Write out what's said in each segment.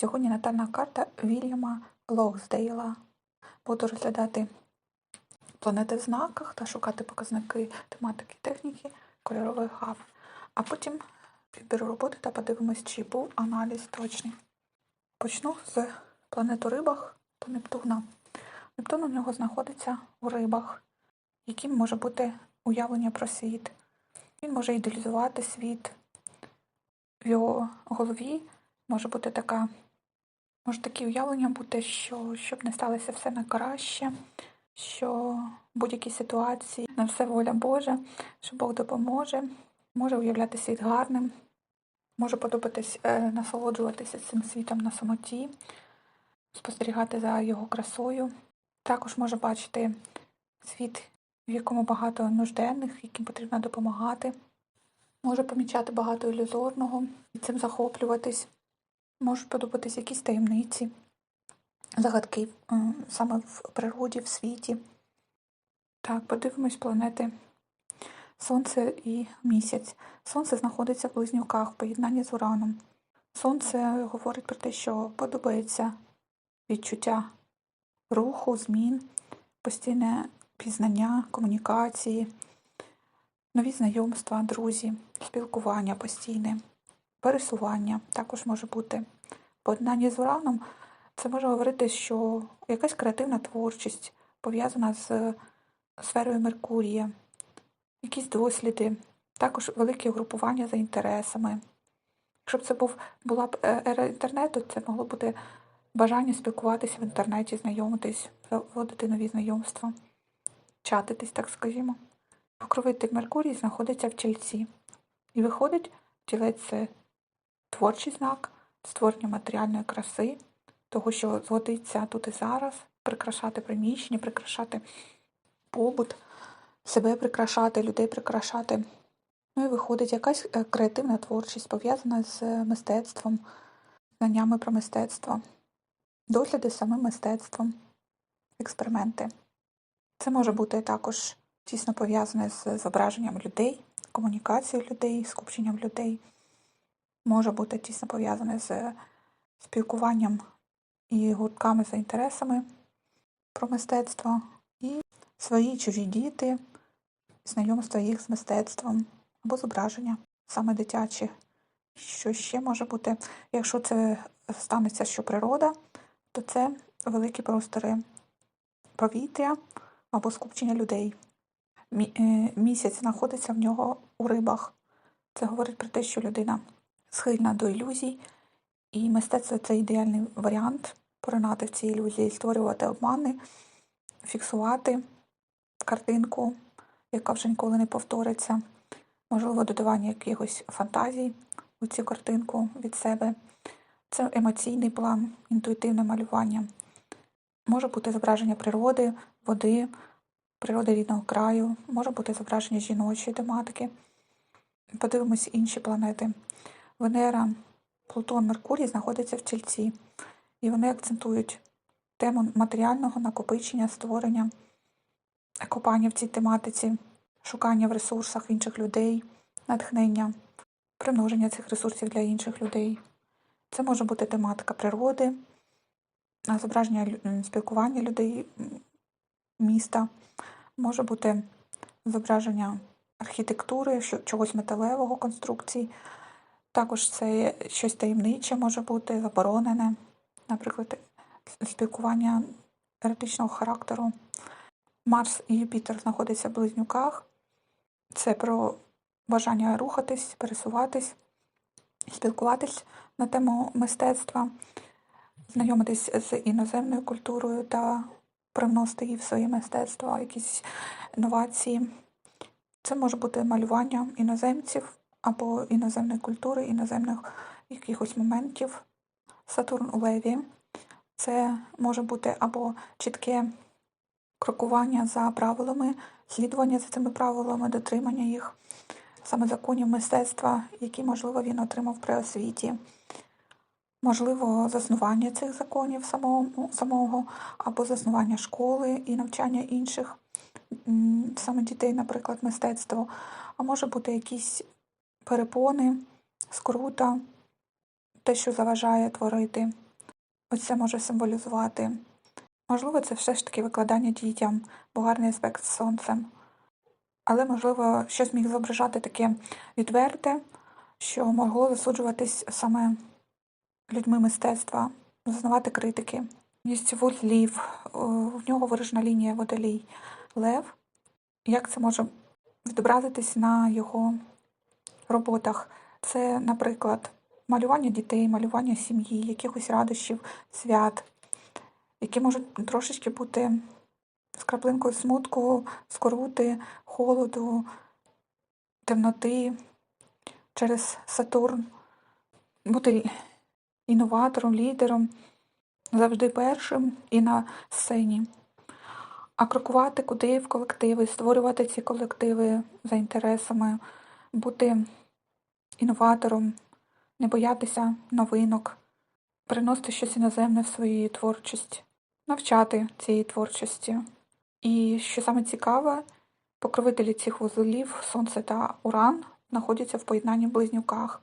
Сьогодні натальна карта Вільяма Локсдейла. Буду розглядати планети в знаках та шукати показники тематики техніки кольорової гами. А потім підберу роботи та подивимось, чи був аналіз точний. Почну з планети рибах та Нептуна. Нептун у нього знаходиться у рибах, яким може бути уявлення про світ. Він може ідеалізувати світ. В його голові може бути така, може такі уявлення бути, що щоб не сталося все на краще, що в будь-якій ситуації на все воля Божа, що Бог допоможе, може уявляти світ гарним, може подобатись е, насолоджуватися цим світом на самоті, спостерігати за його красою. Також може бачити світ, в якому багато нужденних, яким потрібно допомагати. Може помічати багато ілюзорного і цим захоплюватись. Можуть подобатись якісь таємниці, загадки саме в природі, в світі. Так, подивимось планети Сонце і місяць. Сонце знаходиться в близнюках в поєднанні з Ураном. Сонце говорить про те, що подобається відчуття руху, змін, постійне пізнання, комунікації, нові знайомства, друзі, спілкування постійне, пересування також може бути. Поєднанні з Ураном це може говорити, що якась креативна творчість пов'язана з сферою Меркурія, якісь досліди, також велике угрупування за інтересами. Якщо б це був, була б е, ера інтернету, це могло бути бажання спілкуватися в інтернеті, знайомитись, заводити нові знайомства, чатитись, так скажімо. Покровитель Меркурій знаходиться в чільці. І виходить, тілець це творчий знак, створення матеріальної краси, того, що згодиться тут і зараз, прикрашати приміщення, прикрашати побут, себе прикрашати, людей прикрашати. Ну і виходить якась е, креативна творчість, пов'язана з мистецтвом, знаннями про мистецтво, досліди з самим мистецтвом, експерименти. Це може бути також тісно пов'язане з зображенням людей, комунікацією людей, скупченням людей. Може бути тісно пов'язане з спілкуванням і гуртками за інтересами про мистецтво, і свої чужі діти, знайомство їх з мистецтвом або зображення, саме дитячі. Що ще може бути? Якщо це станеться що природа, то це великі простори повітря або скупчення людей. Е, місяць знаходиться в нього у рибах. Це говорить про те, що людина схильна до ілюзій, і мистецтво це ідеальний варіант поринати в ці ілюзії, створювати обмани, фіксувати картинку, яка вже ніколи не повториться, можливо, додавання якихось фантазій у цю картинку від себе. Це емоційний план, інтуїтивне малювання. Може бути зображення природи, води, природи рідного краю, може бути зображення жіночої тематики. Подивимось інші планети. Венера, Плутон, Меркурій знаходяться в тільці, і вони акцентують тему матеріального накопичення, створення, копання в цій тематиці, шукання в ресурсах інших людей, натхнення, примноження цих ресурсів для інших людей. Це може бути тематика природи, зображення спілкування людей міста, може бути зображення архітектури, чогось металевого конструкцій. Також це щось таємниче може бути, заборонене, наприклад, спілкування еретичного характеру. Марс і Юпітер знаходяться в близнюках. Це про бажання рухатись, пересуватись, спілкуватись на тему мистецтва, знайомитись з іноземною культурою та привносити її в своє мистецтво, якісь інновації. Це може бути малювання іноземців або іноземної культури, іноземних якихось моментів. Сатурн у Леві. Це може бути або чітке крокування за правилами, слідування за цими правилами, дотримання їх, саме законів мистецтва, які, можливо, він отримав при освіті. Можливо, заснування цих законів самого, самого або заснування школи і навчання інших, саме дітей, наприклад, мистецтво, а може бути якісь перепони, скрута, те, що заважає творити, оце може символізувати. Можливо, це все ж таки викладання дітям, бо гарний аспект з сонцем. Але, можливо, щось міг зображати таке відверте, що могло засуджуватись саме людьми мистецтва, зазнавати критики. Є вузлів, в нього виражена лінія водолій лев. Як це може відобразитись на його роботах? Це, наприклад, малювання дітей, малювання сім'ї, якихось радощів, свят, які можуть трошечки бути з краплинкою смутку, скорути, холоду, темноти через Сатурн, бути інноватором, лідером, завжди першим і на сцені. А крокувати куди в колективи, створювати ці колективи за інтересами, бути інноватором, не боятися новинок, приносити щось іноземне в свою творчість, навчати цієї творчості. І що саме цікаве, покровителі цих вузлів, Сонце та Уран, знаходяться в поєднанні в близнюках.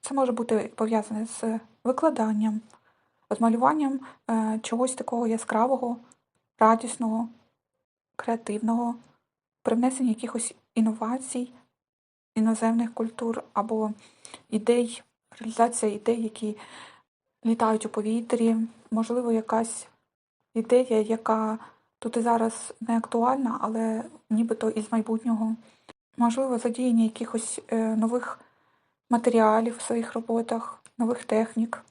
Це може бути пов'язане з викладанням, з малюванням е, чогось такого яскравого, радісного, креативного, привнесення якихось інновацій, іноземних культур або ідей, реалізація ідей, які літають у повітрі, можливо, якась ідея, яка тут і зараз не актуальна, але нібито із майбутнього. Можливо, задіяння якихось е, нових матеріалів в своїх роботах, нових технік,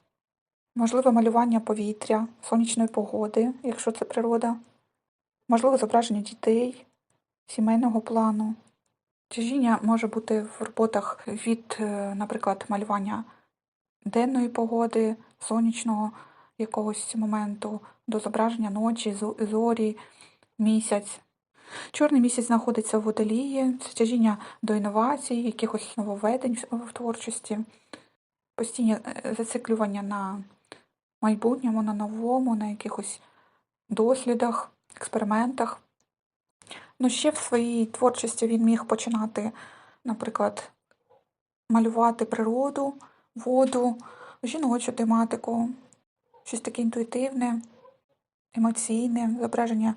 можливо, малювання повітря, сонячної погоди, якщо це природа, можливо, зображення дітей, сімейного плану. Тяжіння може бути в роботах від, е, наприклад, малювання денної погоди, сонячного якогось моменту, до зображення ночі, зорі, місяць. Чорний місяць знаходиться в водолії, це тяжіння до інновацій, якихось нововведень в- творчості, постійне зациклювання на майбутньому, на новому, на якихось дослідах, експериментах. Ну, ще в своїй творчості він міг починати, наприклад, малювати природу, воду, жіночу тематику, щось таке інтуїтивне, емоційне, зображення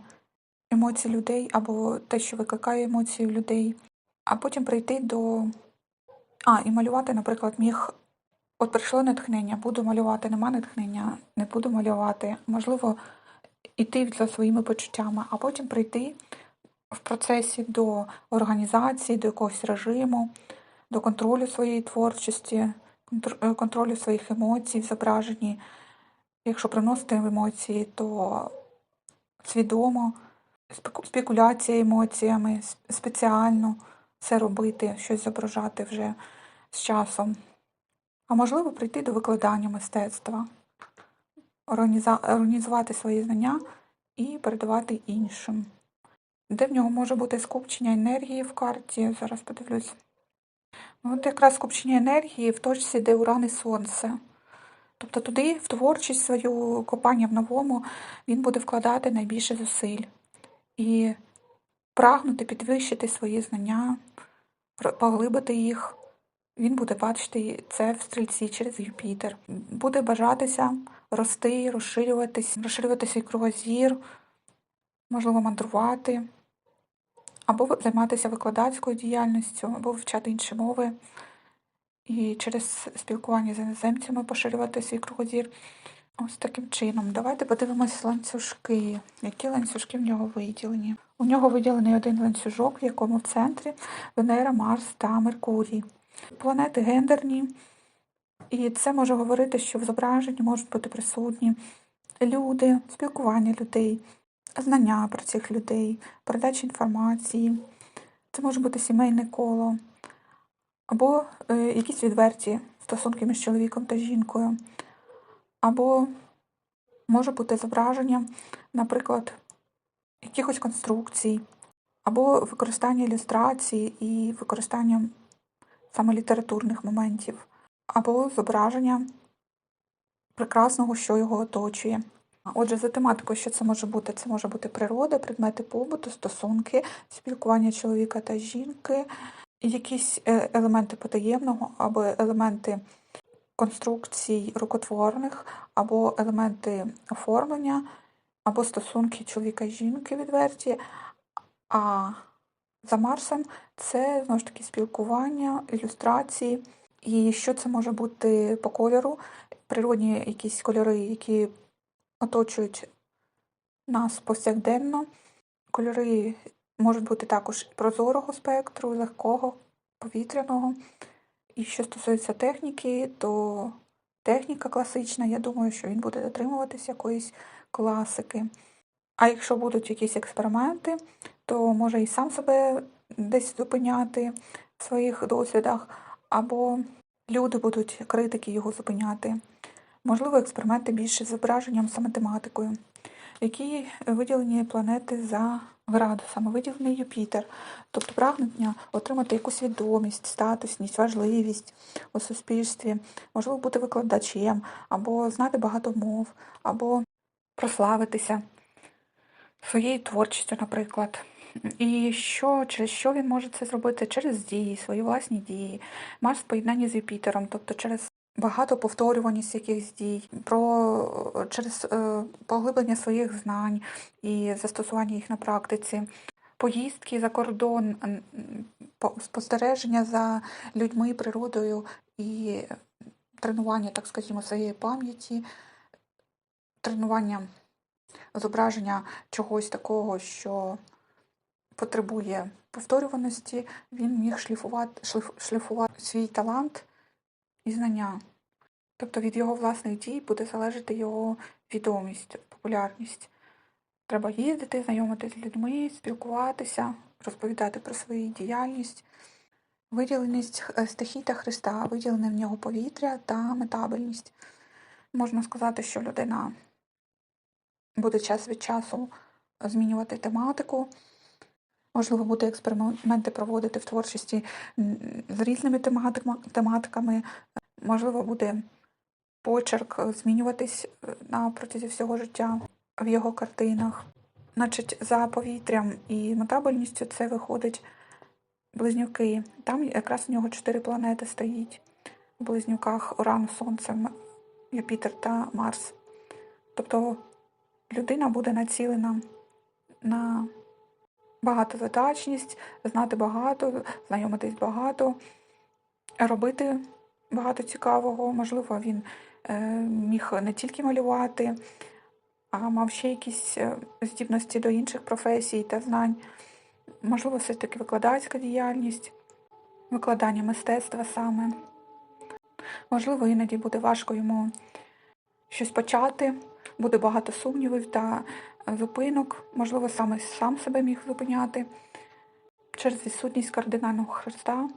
емоцій людей або те, що викликає емоції в людей, а потім прийти до. А, і малювати, наприклад, міг. От прийшло натхнення, буду малювати, нема натхнення, не буду малювати. Можливо, йти за своїми почуттями, а потім прийти в процесі до організації, до якогось режиму, до контролю своєї творчості, е, контролю своїх емоцій в зображенні. Якщо приносити емоції, то свідомо, спекуляція емоціями, спеціально це робити, щось зображати вже з часом. А можливо, прийти до викладання мистецтва, організувати свої знання і передавати іншим. Де в нього може бути скупчення енергії в карті? Зараз подивлюсь. От якраз скупчення енергії в точці, де Уран і Сонце. Тобто туди, в творчість свою копання в новому, він буде вкладати найбільше зусиль і прагнути підвищити свої знання, поглибити їх. Він буде бачити це в стрільці через Юпітер. Буде бажатися рости, розширюватись, розширювати свій кругозір, можливо, мандрувати, або займатися викладацькою діяльністю, або вивчати інші мови і через спілкування з іноземцями поширювати свій кругозір. Ось таким чином. Давайте подивимось ланцюжки. Які ланцюжки в нього виділені? У нього виділений один ланцюжок, в якому в центрі Венера, Марс та Меркурій. Планети гендерні, і це може говорити, що в зображенні можуть бути присутні люди, спілкування людей, знання про цих людей, передача інформації. Це може бути сімейне коло, або е, якісь відверті стосунки між чоловіком та жінкою, або може бути зображення, наприклад, якихось конструкцій, або використання ілюстрації і використання саме літературних моментів, або зображення прекрасного, що його оточує. Отже, за тематикою, що це може бути? Це може бути природа, предмети побуту, стосунки, спілкування чоловіка та жінки, якісь е, елементи потаємного або елементи конструкцій рукотворних, або елементи оформлення, або стосунки чоловіка і жінки відверті. А за Марсом це знову ж таки спілкування, ілюстрації. І що це може бути по кольору? Природні якісь кольори, які оточують нас повсякденно. Кольори можуть бути також прозорого спектру, легкого, повітряного. І що стосується техніки, то техніка класична, я думаю, що він буде дотримуватись якоїсь класики. А якщо будуть якісь експерименти, то може і сам себе десь зупиняти в своїх досвідах, або люди будуть, критики його зупиняти. Можливо, експерименти більше з зображенням за математикою. Які виділені планети за градусами, виділений Юпітер, тобто прагнення отримати якусь відомість, статусність, важливість у суспільстві, можливо, бути викладачем, або знати багато мов, або прославитися своєю творчістю, наприклад. І що, через що він може це зробити? Через дії, свої власні дії. Марс в поєднанні з Юпітером, тобто через багато повторюваність якихось дій, про через е, поглиблення своїх знань і застосування їх на практиці. Поїздки за кордон, спостереження за людьми, природою і тренування, так скажімо, своєї пам'яті, тренування зображення чогось такого, що потребує повторюваності, він міг шліфувати, шліф- шліфувати свій талант і знання. Тобто від його власних дій буде залежати його відомість, популярність. Треба їздити, знайомитися з людьми, спілкуватися, розповідати про свою діяльність. Виділеність е, стихій та Христа, виділене в нього повітря та метабельність. Можна сказати, що людина буде час від часу змінювати тематику. Можливо, буде експерименти проводити в творчості з різними тематиками. Можливо, буде почерк е, змінюватись е, на протязі всього життя в його картинах. Значить, за повітрям і метабельністю це виходить близнюки. Там якраз у нього чотири планети стоїть у близнюках Уран, Сонце, Юпітер та Марс. Тобто людина буде націлена на багатозадачність, знати багато, знайомитись багато, робити багато цікавого. Можливо, він е, міг не тільки малювати, а мав ще якісь е, здібності до інших професій та знань. Можливо, все-таки викладацька діяльність, викладання мистецтва саме. Можливо, іноді буде важко йому щось почати, буде багато сумнівів та зупинок, можливо, саме сам себе міг зупиняти через відсутність кардинального хреста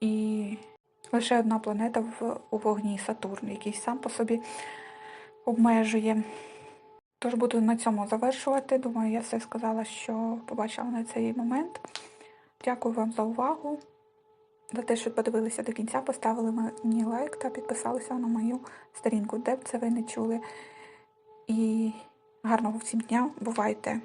і лише одна планета в, у вогні Сатурн, який сам по собі обмежує. Тож буду на цьому завершувати. Думаю, я все сказала, що побачила на цей момент. Дякую вам за увагу, за те, що подивилися до кінця, поставили мені лайк та підписалися на мою сторінку, де б це ви не чули. І гарного всім дня, бувайте!